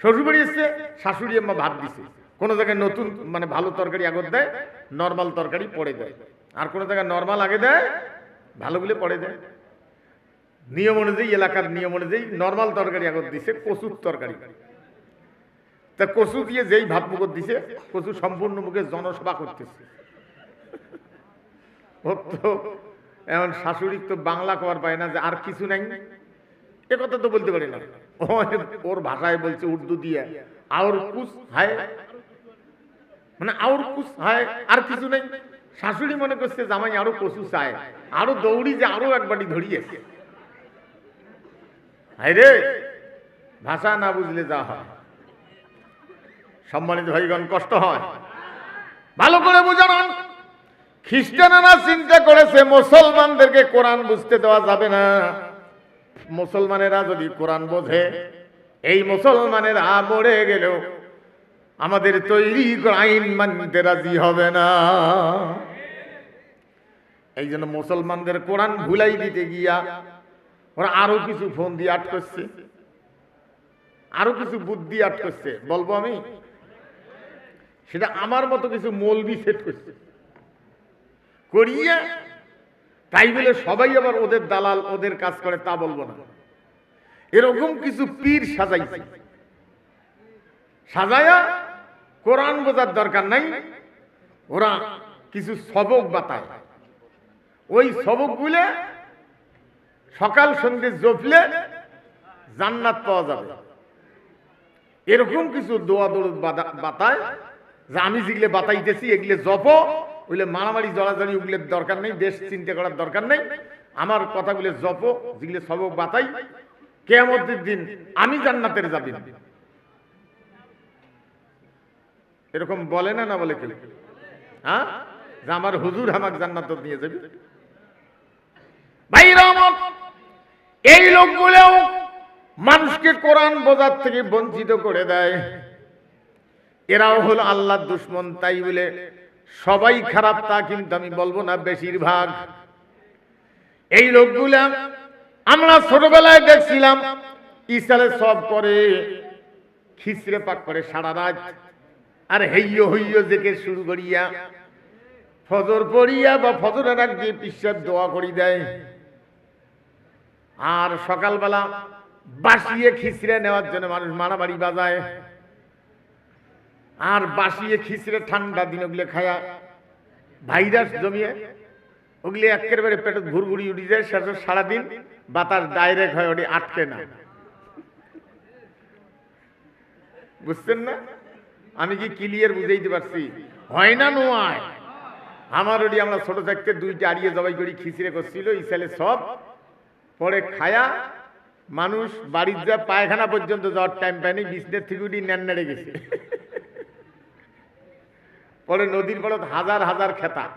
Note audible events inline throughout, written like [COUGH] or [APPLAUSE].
শ্বশুরবাড়ি এসছে, শাশুড়ি আম্মা ভাত দিছে। কোনো জায়গায় নতুন মানে ভালো তরকারি আগত দেয় নর্মাল তরকারি পরে দেয়। আর কোনো জায়গায় নর্মাল আগে দেয় ভালোগুলো পরে দেয়। নিয়ম অনুযায়ী, এলাকার নিয়ম অনুযায়ী নর্মাল তরকারি আগত দিছে, কচুর তরকারি। তা কচু দিয়ে যেই ভাত মুখত দিছে, কচু সম্পূর্ণ মুখে জনসভা করতেছে। এমন শাশুড়ির তো বাংলা কবার পায় না যে আর কিছু নাই। এ কথা তো বলতে পারি না। [LAUGHS] ওর ভাষায় বলছে উর্দু দিয়ে। আউর কুস হায়। মানে আউর কুস হায়, আর কিছু নেই। শাশুড়ি মনে করছে, জামাই আরও কচু চায়। আরও দৌড়ি যে আরও একবারই ধরিয়েছে হায় রে! ভাষা না বুঝলে যা হয়। সম্মানিত ভাইগণ, কষ্ট হয়। ভালো করে বুঝান খ্রিস্টানেরা চিন্তা করেছে, মুসলমানদেরকে কোরআন বুঝতে দেওয়া যাবে না। মুসলমানেরা যদি কোরআন বোঝে, এই মুসলমানেরা মরে গেলেও আমাদের তৈরি আইন মানতে রাজি হবে না। এই জন্য মুসলমানদের কোরআন ভুলাই দিতে গিয়া ওরা আরও কিছু ফোন দিয়ে আট করছে, আরও কিছু বুদ্ধি আট করছে। বলব আমি? সেটা আমার মতো কিছু মলবি সেট করছে। করিয়ে তাই বলে সবাই আবার ওদের দালাল, ওদের কাজ করে, তা বলব না। এরকম কিছু পীর সাজাইছে। সাজায়া কোরআন বোঝার দরকার নাই, ওরা কিছু সবক বাতায়। ওই সবক গুলে সকাল সন্ধ্যে জপলে জান্নাত পাওয়া যাবে। এরকম কিছু দোয়া দৌড় বাতায় যে আমি যেগুলো বাতাইতেছি, এগুলো জপ ওইলে মারামারি জড়াজড়ি ওগুলোর দরকার নেই, দেশ চিন্তা করার দরকার নেই। আমার কথাগুলো জপ, যেগুলো সবক বাতাই। কেয়ামতের দিন আমি জান্নাতের যাবি। এরকম বলে না না বলে কেউ? হ্যাঁ? যে আমার হুজুর আমাকে জান্নাত নিয়ে যাবি। ভাই আমার, এই লোকগুলোও মানুষকে কোরআন বোঝার থেকে বঞ্চিত করে দেয়। এরাও হলো আল্লাহর দুশ্মন, তাই বলে সবাই খারাপ তা কিন্তু আমি বলব না বেশিরভাগ। এই লোকগুলা আমরা ছোটবেলায় দেখছিলাম, ইসালে সব করে, খিচড়ে পাক করে সারা রাত। আর হেইয় হইয় জেকে শুরু করিয়া ফজর পড়িয়া বা ফজরের আগ দিয়ে পিসার দোয়া করি দেয়। আর সকালবেলা বাসিয়ে খিচড়ে নেওয়ার জন্য মানুষ মারামারি বাজায়। আর বাসিয়ে খিচড়ে ঠান্ডা দিন ওগুলো খায়া ভাইরাস জমিয়ে ওগুলি একেবারে পেটে ঘুরঘুরি উঠে যায় সেটা সারাদিন বাতাস ডাইরেক্ট হয়, ওটি আটকে না। বুঝছেন না? আমি কি ক্লিয়ার বুঝাইতে পারছি? হয় না নোয়ায় আমার ওটি আমরা ছোট থাকতে দুইটা আড়িয়ে জবাই করি, খিচড়ে করছিল ইসালে সব পরে খায়া মানুষ বাড়ির যা পায়খানা পর্যন্ত যাওয়ার টাইম পায়নি বিষ্ণের থেকে উঠি নেন নেড়ে গেছে। পরে নদীর পড়ত হাজার হাজার খেতা।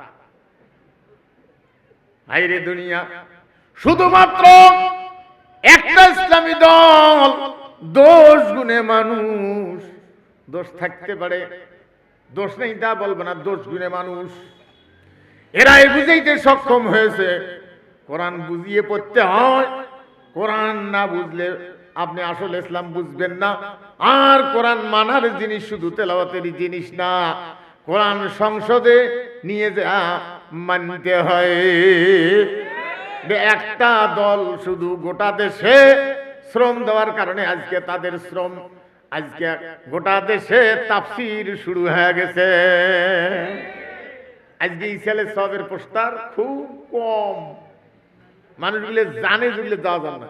হাইরে দুনিয়া। শুধুমাত্র একটা ইসলামী দল দোষ গুণে মানুষ। দোষ থাকতে পারে। দোষ নেই, তা বলব না, দোষ গুণে মানুষ। এরাই বুঝাইতে সক্ষম হয়েছে। কোরআন বুঝিয়ে পড়তে হয়। কোরআন না বুঝলে আপনি আসলে ইসলাম বুঝবেন না। আর কোরআন মানার জিনিস শুধু তেলাওয়াতেরই জিনিস না। কোরআন সংসদে নিয়ে যা মানতে হয়। একটা দল শুধু গোটা দেশে শ্রম দেওয়ার কারণে আজকে তাদের শ্রম, আজকে গোটা দেশে তাফসির শুরু হয়ে গেছে। আজকে ইসালে সবের পোস্টার খুব কম। মানুষগুলো জানে যেগুলো যাওয়া যাবে না।